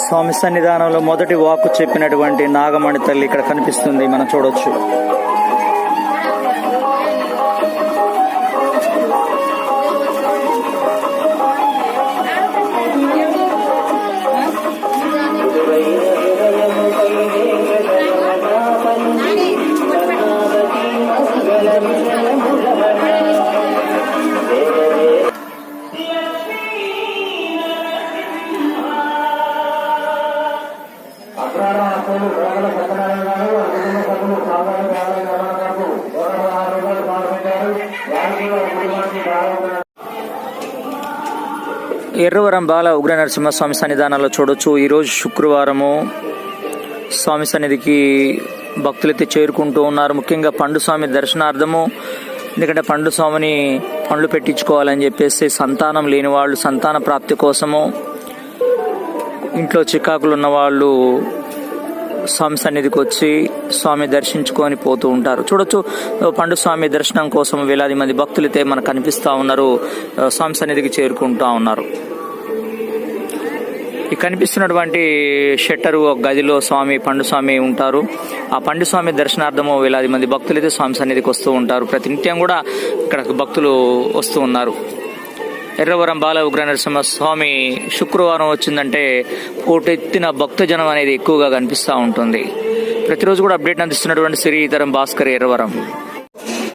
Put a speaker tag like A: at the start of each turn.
A: స్వామి సన్నిధానంలో మొదటి వాక్కు చెప్పినటువంటి నాగమణి తల్లి ఇక్కడ కనిపిస్తుంది మనం చూడొచ్చు. ఎర్రవరం బాల ఉగ్ర నరసింహస్వామి సన్నిధానంలో చూడొచ్చు. ఈరోజు శుక్రవారము స్వామి సన్నిధికి భక్తులైతే చేరుకుంటూ ఉన్నారు. ముఖ్యంగా పండు స్వామి దర్శనార్థము. ఎందుకంటే పండు స్వామిని పండ్లు పెట్టించుకోవాలని చెప్పేసి సంతానం లేని వాళ్ళు సంతాన ప్రాప్తి కోసము ఇంట్లో చికాకులు ఉన్న వాళ్ళు స్వామి సన్నిధికి వచ్చి స్వామి దర్శించుకొని పోతూ ఉంటారు. చూడొచ్చు పండు స్వామి దర్శనం కోసం వేలాది మంది భక్తులైతే మనకు కనిపిస్తూ ఉన్నారు. స్వామి సన్నిధికి చేరుకుంటూ ఉన్నారు. కనిపిస్తున్నటువంటి షట్టరు ఒక గదిలో స్వామి పండు స్వామి ఉంటారు. ఆ పండు స్వామి దర్శనార్థము వేలాది మంది భక్తులైతే స్వామి సన్నిధికి వస్తూ ఉంటారు. ప్రతి నిత్యం కూడా ఇక్కడ భక్తులు వస్తూ ఉన్నారు. ఎర్రవరం బాల ఉగ్ర నరసింహ స్వామి శుక్రవారం వచ్చిందంటే పోటెత్తిన భక్తజనం అనేది ఎక్కువగా కనిపిస్తూ ఉంటుంది. ప్రతిరోజు కూడా అప్డేట్ అందిస్తున్నటువంటి శ్రీధరం భాస్కర్ ఎర్రవరం.